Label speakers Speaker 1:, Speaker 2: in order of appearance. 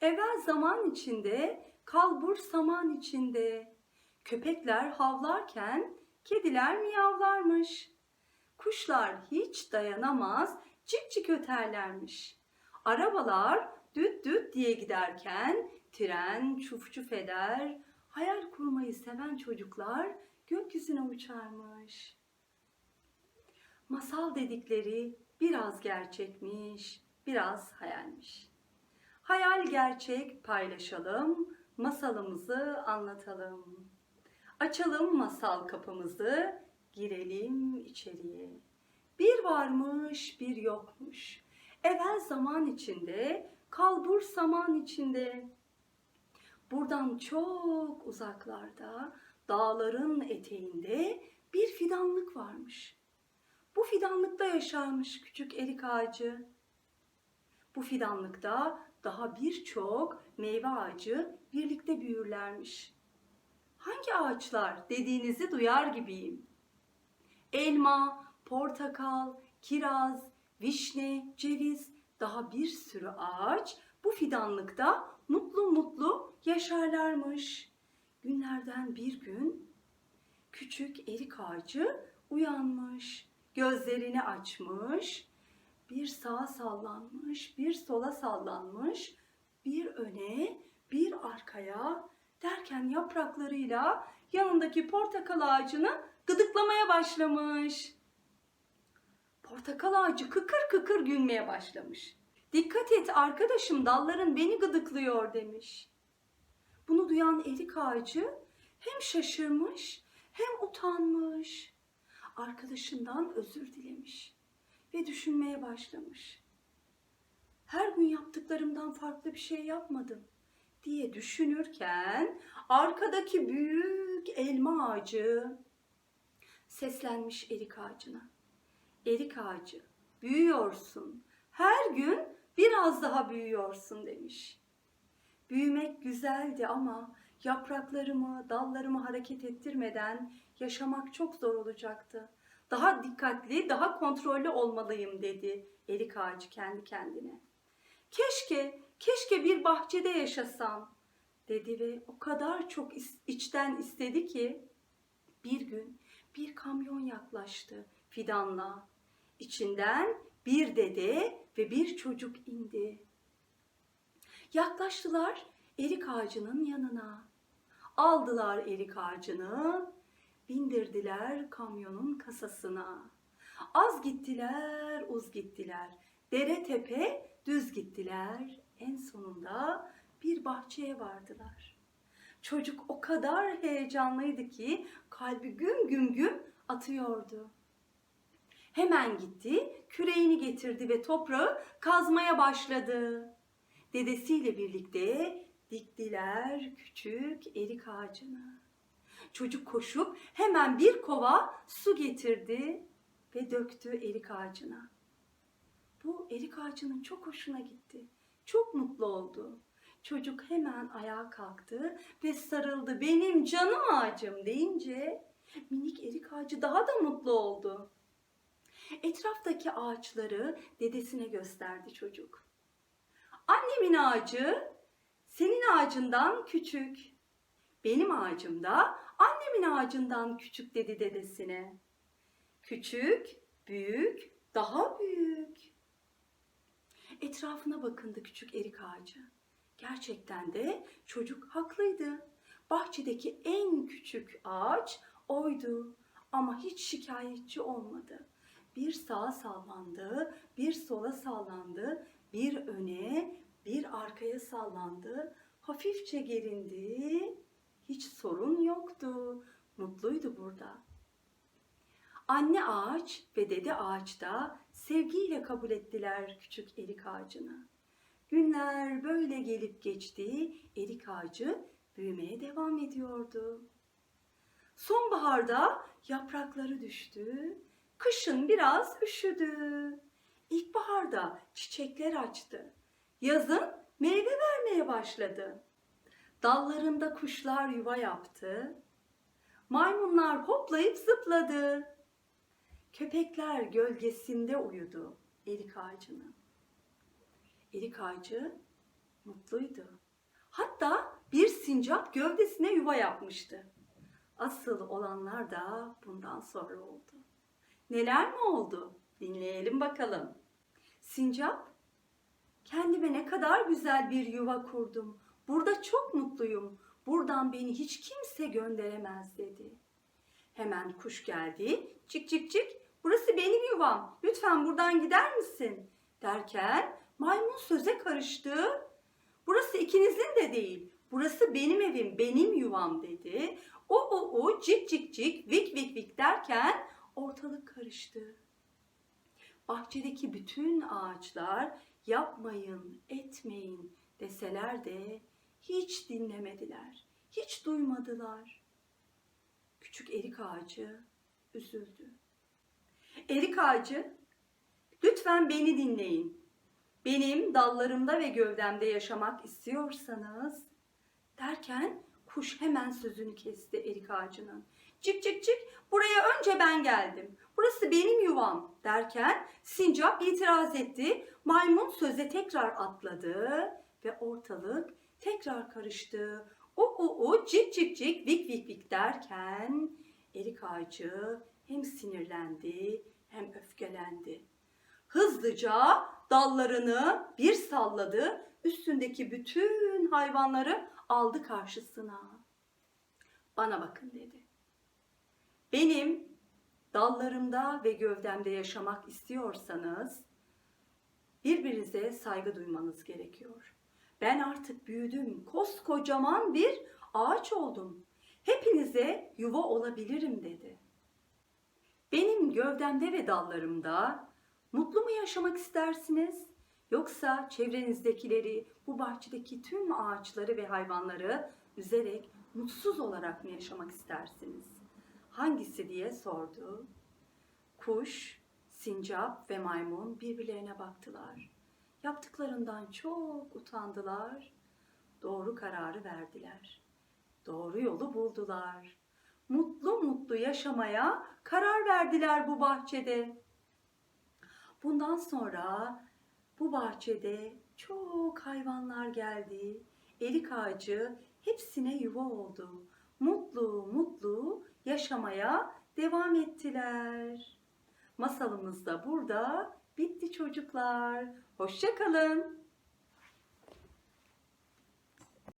Speaker 1: Evvel zaman içinde, kalbur saman içinde. Köpekler havlarken kediler miyavlarmış. Kuşlar hiç dayanamaz cik cik öterlermiş. Arabalar düt düt diye giderken tren çuf çuf eder. Hayal kurmayı seven çocuklar gökyüzüne uçarmış. Masal dedikleri biraz gerçekmiş, biraz hayalmiş. Hayal gerçek paylaşalım, masalımızı anlatalım. Açalım masal kapımızı, girelim içeriye. Bir varmış, bir yokmuş. Evvel zaman içinde, kalbur saman içinde. Buradan çok uzaklarda, dağların eteğinde bir fidanlık varmış. Bu fidanlıkta yaşarmış küçük erik ağacı. Bu fidanlıkta daha birçok meyve ağacı birlikte büyürlermiş. Hangi ağaçlar dediğinizi duyar gibiyim. Elma, portakal, kiraz, vişne, ceviz, daha bir sürü ağaç bu fidanlıkta mutlu mutlu yaşarlarmış. Günlerden bir gün küçük erik ağacı uyanmış, gözlerini açmış, bir sağa sallanmış, bir sola sallanmış, bir öne, bir arkaya derken yapraklarıyla yanındaki portakal ağacını gıdıklamaya başlamış. Portakal ağacı kıkır kıkır gülmeye başlamış. Dikkat et arkadaşım dalların beni gıdıklıyor demiş. Bunu duyan erik ağacı hem şaşırmış hem utanmış. Arkadaşından özür dilemiş ve düşünmeye başlamış. Her gün yaptıklarımdan farklı bir şey yapmadım diye düşünürken arkadaki büyük elma ağacı seslenmiş erik ağacına. Erik ağacı büyüyorsun. Her gün biraz daha büyüyorsun demiş. Büyümek güzeldi ama yapraklarımı, dallarımı hareket ettirmeden yaşamak çok zor olacaktı. Daha dikkatli, daha kontrollü olmalıyım dedi erik ağacı kendi kendine. Keşke, keşke bir bahçede yaşasam dedi ve o kadar çok içten istedi ki bir gün bir kamyon yaklaştı fidanla. İçinden bir dede ve bir çocuk indi. Yaklaştılar erik ağacının yanına. Aldılar erik ağacını, bindirdiler kamyonun kasasına. Az gittiler, uz gittiler. Dere tepe düz gittiler. En sonunda bir bahçeye vardılar. Çocuk o kadar heyecanlıydı ki kalbi güm güm güm atıyordu. Hemen gitti, küreğini getirdi ve toprağı kazmaya başladı. Dedesiyle birlikte diktiler küçük erik ağacını. Çocuk koşup hemen bir kova su getirdi ve döktü erik ağacına. Bu erik ağacının çok hoşuna gitti. Çok mutlu oldu. Çocuk hemen ayağa kalktı ve sarıldı. Benim canım ağacım deyince minik erik ağacı daha da mutlu oldu. Etraftaki ağaçları dedesine gösterdi çocuk. Annemin ağacı senin ağacından küçük. Benim ağacım da annemin ağacından küçük dedi dedesine. Küçük, büyük, daha büyük. Etrafına bakındı küçük erik ağacı. Gerçekten de çocuk haklıydı. Bahçedeki en küçük ağaç oydu ama hiç şikayetçi olmadı. Bir sağa sallandı, bir sola sallandı, bir öne, bir arkaya sallandı. Hafifçe gerindi. Hiç sorun yoktu. Mutluydu burada. Anne ağaç ve dede ağaç da sevgiyle kabul ettiler küçük erik ağacını. Günler böyle gelip geçti, erik ağacı büyümeye devam ediyordu. Sonbaharda yaprakları düştü, kışın biraz üşüdü. İlkbaharda çiçekler açtı, yazın meyve vermeye başladı. Dallarında kuşlar yuva yaptı, maymunlar hoplayıp zıpladı. Köpekler gölgesinde uyudu erik ağacının. Erik ağacı mutluydu. Hatta bir sincap gövdesine yuva yapmıştı. Asıl olanlar da bundan sonra oldu. Neler mi oldu? Dinleyelim bakalım. Sincap, kendime ne kadar güzel bir yuva kurdum. Burada çok mutluyum. Buradan beni hiç kimse gönderemez dedi. Hemen kuş geldi. Çık çık çık. Burası benim yuvam. Lütfen buradan gider misin? Derken maymun söze karıştı. Burası ikinizin de değil. Burası benim evim, benim yuvam dedi. O o o cik cik cik vik vik vik derken ortalık karıştı. Bahçedeki bütün ağaçlar yapmayın, etmeyin deseler de hiç dinlemediler. Hiç duymadılar. Küçük erik ağacı üzüldü. Erik ağacı, lütfen beni dinleyin. Benim dallarımda ve gövdemde yaşamak istiyorsanız derken kuş hemen sözünü kesti erik ağacının. Cik cik cik buraya önce ben geldim. Burası benim yuvam derken sincap itiraz etti. Maymun söze tekrar atladı ve ortalık tekrar karıştı. O o o cik cik cik vik vik vik derken erik ağacı hem sinirlendi hem öfkelendi. Hızlıca dallarını bir salladı, üstündeki bütün hayvanları aldı karşısına. Bana bakın dedi. Benim dallarımda ve gövdemde yaşamak istiyorsanız birbirinize saygı duymanız gerekiyor. Ben artık büyüdüm, koskocaman bir ağaç oldum. Hepinize yuva olabilirim dedi. Benim gövdemde ve dallarımda mutlu mu yaşamak istersiniz? Yoksa çevrenizdekileri, bu bahçedeki tüm ağaçları ve hayvanları üzerek mutsuz olarak mı yaşamak istersiniz? Hangisi diye sordu. Kuş, sincap ve maymun birbirlerine baktılar. Yaptıklarından çok utandılar. Doğru kararı verdiler. Doğru yolu buldular. Mutlu mutlu yaşamaya karar verdiler bu bahçede. Bundan sonra bu bahçede çok hayvanlar geldi. Erik ağacı hepsine yuva oldu. Mutlu mutlu yaşamaya devam ettiler. Masalımız da burada bitti çocuklar. Hoşça kalın.